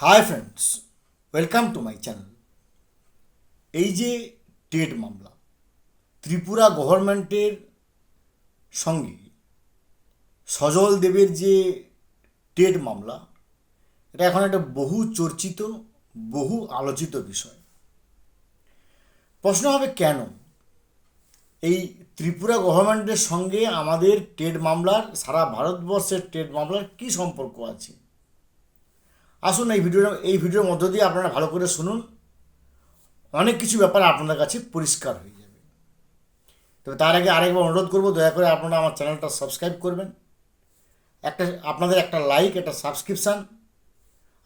Hi friends welcome to my channel এই যে TET মামলা, ত্রিপুরা গভর্নমেন্টের সঙ্গে সজল দেবের যে টেট মামলা, এটা এখন একটা বহু চর্চিত, বহু আলোচিত বিষয়। প্রশ্ন হবে কেন এই ত্রিপুরা গভর্নমেন্টের সঙ্গে আমাদের টেট মামলার, সারা ভারতবর্ষের টেট মামলার কী সম্পর্ক আছে? আসুন এই ভিডিওটা এই ভিডিওর মধ্য দিয়ে আপনারা ভালো করে শুনুন। অনেক কিছু ব্যাপার আপনাদের কাছে পরিষ্কার হয়ে যাবে। তবে তার আগে আরেকবার অনুরোধ করব, দয়া করে আপনারা আমার চ্যানেলটা সাবস্ক্রাইব করবেন। একটা আপনাদের একটা লাইক একটা সাবস্ক্রিপশান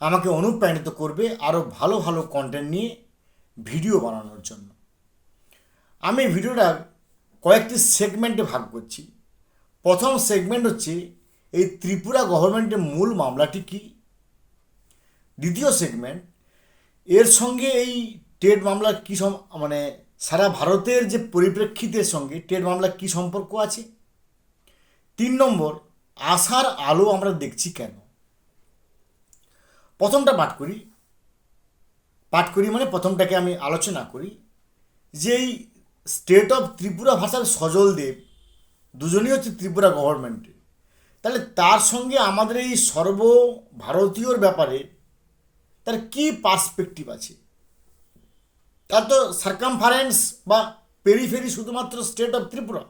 আমাকে অনুপ্রাণিত করবে আরও ভালো ভালো কন্টেন্ট নিয়ে ভিডিও বানানোর জন্য। আমি ভিডিওটা কয়েকটি সেগমেন্টে ভাগ করছি। প্রথম সেগমেন্ট হচ্ছে এই ত্রিপুরা গভর্নমেন্টের মূল মামলাটি কী? দ্বিতীয় সেগমেন্ট এর সঙ্গে এই টেট মামলার কী মানে সারা ভারতের যে পরিপ্রেক্ষিতের সঙ্গে টেট মামলার কী সম্পর্ক আছে? তিন নম্বর, আশার আলো আমরা দেখছি কেন? প্রথমটা পাঠ করি। পাঠ করি মানে প্রথমটাকে আমি আলোচনা করি যে এই স্টেট অফ ত্রিপুরা ভাষার সজল দেব দুজনই হচ্ছে ত্রিপুরা গভর্নমেন্টের তাহলে তার সঙ্গে আমাদের এই সর্বভারতীয়র ব্যাপারে তার কি পার্সপেক্টিভ আছে? তার তো সার্কামফারেন্স বা পেরিফেরি শুধুমাত্র স্টেট অফ ত্রিপুরা।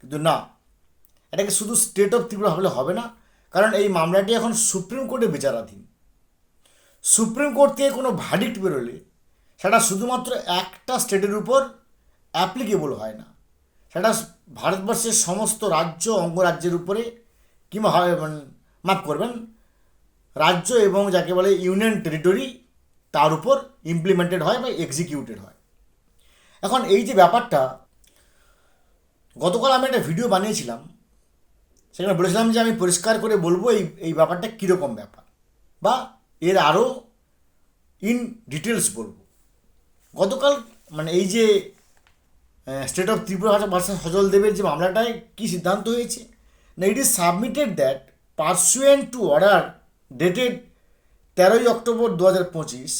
কিন্তু না, এটাকে শুধু স্টেট অফ ত্রিপুরা হলে হবে না, কারণ এই মামলাটি এখন সুপ্রিম কোর্টে বিচারাধীন। সুপ্রিম কোর্ট থেকে কোনো ভার্ডিক্ট বেরোলে সেটা শুধুমাত্র একটা স্টেটের উপর অ্যাপ্লিকেবল হয় না। সেটা ভারতবর্ষের সমস্ত রাজ্য, অঙ্গরাজ্যের উপরে কিংবা মাফ করবেন রাজ্য এবং যাকে বলে ইউনিয়ন টেরিটরি তার উপর ইমপ্লিমেন্টেড হয় বা এক্সিকিউটেড হয়। এখন এই যে ব্যাপারটা, গতকাল আমি একটা ভিডিও বানিয়েছিলাম, সেখানে বলেছিলাম যে আমি পরিষ্কার করে বলব এই এই ব্যাপারটা কীরকম ব্যাপার বা এর আরও ইন ডিটেলস বলব। গতকাল মানে এই যে স্টেট অফ ত্রিপুরা ভাষা সজল দেবের যে মামলাটায় কী সিদ্ধান্ত হয়েছে, না it is submitted that pursuant to order dated তেরোই অক্টোবর দু হাজার পঁচিশ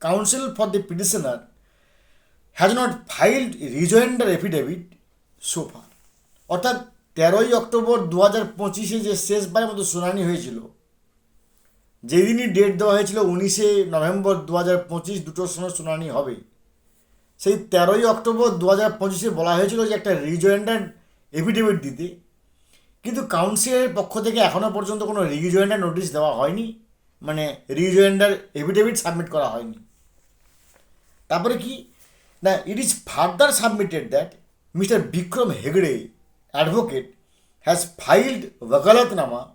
counsel for the petitioner has not filed rejoinder affidavit so far অর্থাৎ তেরোই অক্টোবর দু হাজার পঁচিশে যে শেষবারের মতো শুনানি হয়েছিল যেদিনই ডেট দেওয়া হয়েছিল, উনিশে নভেম্বর দু হাজার পঁচিশ দুটোর সময় শুনানি হবে। সেই তেরোই অক্টোবর দু হাজার পঁচিশে বলা হয়েছিল যে একটা রিজয়েন্ডার এফিডেভিট দিতে। কিন্তু কাউন্সিলের পক্ষ থেকে এখনও পর্যন্ত কোনো রিজয়েন্ডার নোটিশ দেওয়া হয়নি। মানে রিজয়েন্ডার এফিডেভিট সাবমিট করা হয়নি। তারপরে কি? না it is further submitted that mister Vikram Hegde advocate has filed ওকালতনামা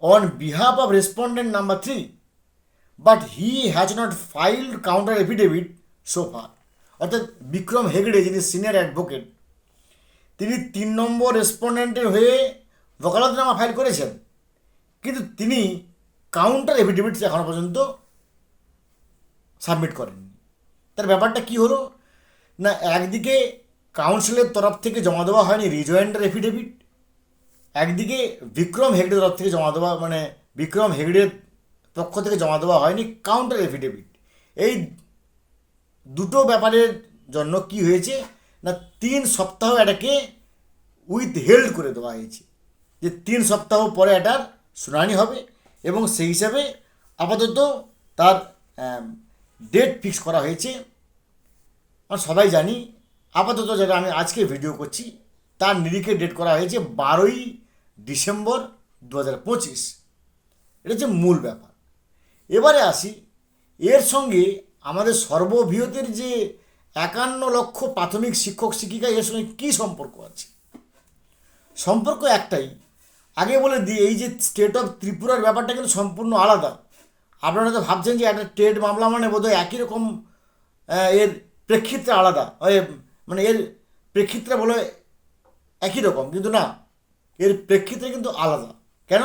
on behalf of respondent number three but he has not filed counter affidavit so far অর্থাৎ বিক্রম হেগড়ে যিনি সিনিয়র অ্যাডভোকেট তিনি তিন নম্বর রেসপন্ডেন্টের হয়ে ওকালতনামা ফাইল করেছেন। কিন্তু তিনি কাউন্টার এফিডেভিট এখনও পর্যন্ত সাবমিট করেননি। তার ব্যাপারটা কি হলো? না, একদিকে কাউন্সিলের তরফ থেকে জমা দেওয়া হয়নি রিজয়েন্ডার এফিডেভিট একদিকে বিক্রম হেগড়ের তরফ থেকে জমা দেওয়া মানে বিক্রম হেগড়ের পক্ষ থেকে জমা দেওয়া হয়নি কাউন্টার এফিডেভিট এই দুটো ব্যাপারের জন্য কি হয়েছে? না, তিন সপ্তাহ এটাকে উইথ হেল্ড করে দেওয়া হয়েছে। যে তিন সপ্তাহ পরে এটার শুনানি হবে এবং সেই হিসাবে আপাতত তার ডেট ফিক্স করা হয়েছে। আমরা সবাই জানি, আপাতত যেটা আমি আজকে ভিডিও করছি, তার নিরিখে ডেট করা হয়েছে বারোই ডিসেম্বর দু হাজার পঁচিশ। এটা হচ্ছে মূল ব্যাপার। এবারে আসি, এর সঙ্গে আমাদের সর্ববৃহতের যে একান্ন লক্ষ প্রাথমিক শিক্ষক শিক্ষিকা, এর সঙ্গে কী সম্পর্ক আছে? সম্পর্ক একটাই আগে বলে দিই এই যে স্টেট অফ ত্রিপুরার ব্যাপারটা কিন্তু সম্পূর্ণ আলাদা। আপনারা তো ভাবছেন যে একটা টেট মামলা মানে বোধহয় একই রকম এর প্রেক্ষিতটা আলাদা। মানে এর প্রেক্ষিতটা বলে একই রকম, কিন্তু না, এর প্রেক্ষিতে কিন্তু আলাদা। কেন?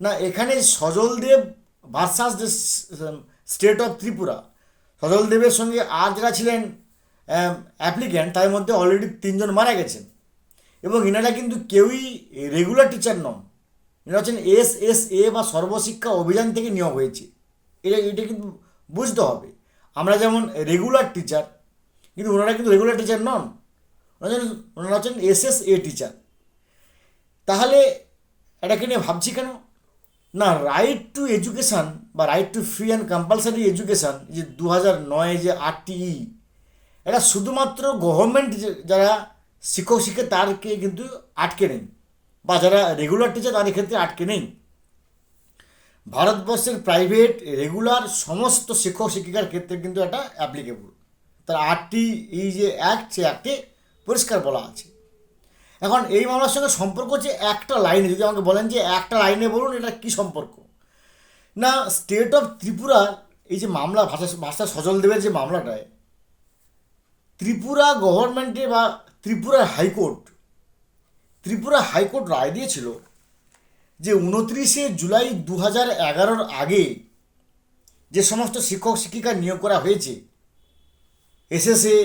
না, এখানে সজল দেব ভার্সাস যে স্টেট অফ ত্রিপুরা। সজল দেবের সঙ্গে আর যারা ছিলেন অ্যাপ্লিক্যান্ট তার মধ্যে অলরেডি তিনজন মারা গেছেন। এবং এনারা কিন্তু কেউই রেগুলার টিচার নন। এরা হচ্ছেন এস এস এ বা সর্বশিক্ষা অভিযান থেকে নিয়োগ হয়েছে। এটা এটা কিন্তু বুঝতে হবে। আমরা যেমন রেগুলার টিচার কিন্তু ওনারা কিন্তু রেগুলার টিচার নন। ওনারা হচ্ছেন এস এস এ টিচার তাহলে এটাকে নিয়ে ভাবছি কেন? না রাইট টু এডুকেশান বা right to free and compulsory education যে দু হাজার নয় যে আরটিই, এটা শুধুমাত্র গভর্নমেন্ট যারা শিক্ষক শিক্ষে তারকে কিন্তু আটকে নেই। বা যারা রেগুলার টিচার তাদের ক্ষেত্রে আটকে নেই। ভারতবর্ষের প্রাইভেট রেগুলার সমস্ত শিক্ষক শিক্ষিকার ক্ষেত্রে কিন্তু এটা অ্যাপ্লিকেবল তার আটটি এই যে অ্যাক্ট সে অ্যাক্টে পরিষ্কার বলা আছে। এখন এই মামলার সঙ্গে সম্পর্ক হচ্ছে একটা লাইনে যদি আমাকে বলেন যে একটা লাইনে বলুন, এটা কী সম্পর্ক? না স্টেট অফ ত্রিপুরা, এই যে মামলা, ভাষা ভাষা সজল দেবের যে মামলাটায়, ত্রিপুরা গভর্নমেন্টে বা Tripura high court Tripura high court রায় দিয়েছিল যে উনত্রিশে জুলাই দু হাজার এগারোর আগে যে সমস্ত শিক্ষক, শিক্ষিকা নিয়োগ করা হয়েছে, এসএসএ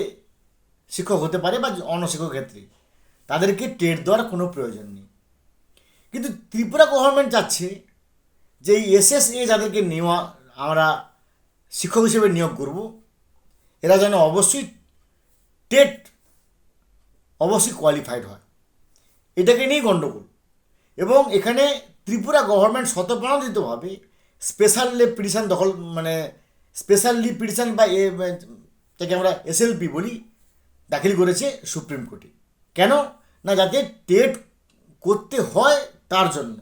শিক্ষক হতে পারে বা অন্য শিক্ষক ক্ষেত্রে, তাদেরকে টেট দেওয়ার কোনো প্রয়োজন নেই। কিন্তু ত্রিপুরা গভর্নমেন্ট চাচ্ছে যে এই এসএসএ যাদেরকে নেওয়া, আমরা শিক্ষক হিসেবে নিয়োগ করব, এরা যেন অবশ্যই টেট অবশ্যই কোয়ালিফাইড হয়। এটাকে নিয়েই গণ্ডগোল এবং এখানে ত্রিপুরা গভর্নমেন্ট শতপ্রণোদিতভাবে স্পেশাল পিটিশন দখল মানে স্পেশাল লি পিটিশন বা এ যাকে আমরা এসএলপি বলি, দাখিল করেছে সুপ্রিম কোর্টে। কেন? না, যাতে টেট করতে হয় তার জন্য।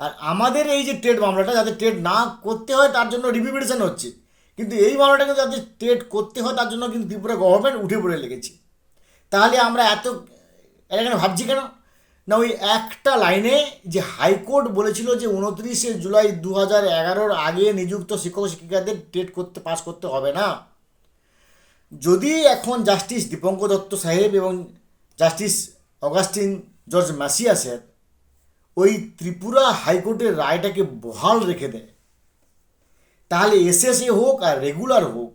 আর আমাদের এই যে টেট মামলাটা, যাতে টেট না করতে হয় তার জন্য রিভিউ পিটিশন হচ্ছে। কিন্তু এই মামলাটাকে যাতে টেট করতে হয় তার জন্য কিন্তু ত্রিপুরা গভর্নমেন্ট উঠে পড়ে লেগেছে। তাহলে আমরা এত, এটা কেন ভাবছি কেন? না, ওই একটা লাইনে যে হাইকোর্ট বলেছিল যে উনত্রিশে জুলাই দু হাজার এগারোর আগে নিযুক্ত শিক্ষক শিক্ষিকাদের টেট করতে পাস করতে হবে না। যদি এখন জাস্টিস দীপঙ্কর দত্ত সাহেব এবং জাস্টিস অগাস্টিন জর্জ ম্যাসিয়াসের ওই ত্রিপুরা হাইকোর্টের রায়টাকে বহাল রেখে দেয়, তাহলে এসএসএ হোক আর রেগুলার হোক,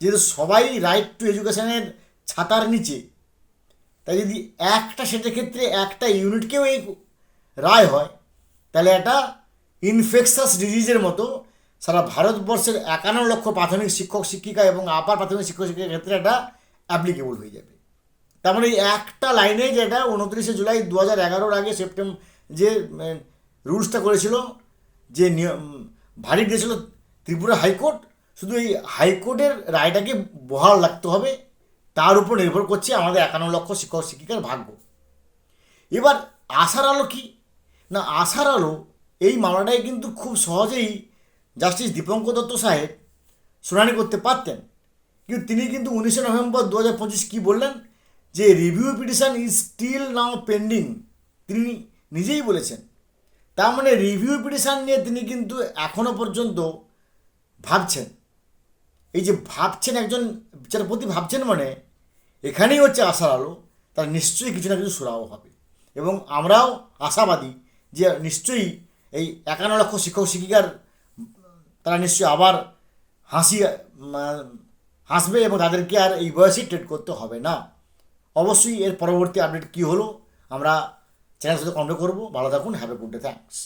যেহেতু সবাই রাইট টু এডুকেশনের ছাতার নিচে তাই যদি একটা সেটার ক্ষেত্রে একটা ইউনিটকেও এই রায় হয়, তাহলে এটা ইনফেকশাস ডিজিজের মতো সারা ভারতবর্ষের একান্ন লক্ষ প্রাথমিক শিক্ষক, শিক্ষিকা এবং আপার প্রাথমিক শিক্ষক, শিক্ষিকার ক্ষেত্রে এটা অ্যাপ্লিকেবল হয়ে যাবে। তার মানে এই একটা লাইনে যেটা উনত্রিশে জুলাই দু হাজার এগারোর আগে সেপ্টেম্বর যে রুলসটা করেছিল, যে নিয়ম ভারী দিয়েছিল ত্রিপুরা হাইকোর্ট, শুধু এই হাইকোর্টের রায়টাকে বহাল রাখতে হবে। তার উপর নির্ভর করছে আমাদের একান্ন লক্ষ শিক্ষক শিক্ষিকার ভাগ্য। এবার আশার আলো কি? না, আশার আলো এই মামলাটাই কিন্তু খুব সহজেই জাস্টিস দীপঙ্কর দত্ত সাহেব শুনানি করতে পারতেন। কিন্তু তিনি কিন্তু উনিশে নভেম্বর দু হাজার পঁচিশ কী বললেন? যে review petition is still now pending তিনি নিজেই বলেছেন। তার মানে রিভিউ পিটিশন নিয়ে তিনি কিন্তু এখনও পর্যন্ত ভাবছেন। এই যে ভাবছেন একজন বিচারপতি ভাবছেন মানে এখানেই হচ্ছে আশার আলো তার নিশ্চয়ই কিছু না কিছু সুরাও হবে। এবং আমরাও আশাবাদী যে নিশ্চয়ই এই একান্ন লক্ষ শিক্ষক শিক্ষিকার তারা নিশ্চয়ই আবার হাসি হাসবে এবং তাদেরকে আর এই বয়সেই ট্রেড করতে হবে না। অবশ্যই এর পরবর্তী আপডেট কী হলো, আমরা চ্যানেল সাথে কন্ট্যাক্ট করব। ভালো থাকুন have a good day thanks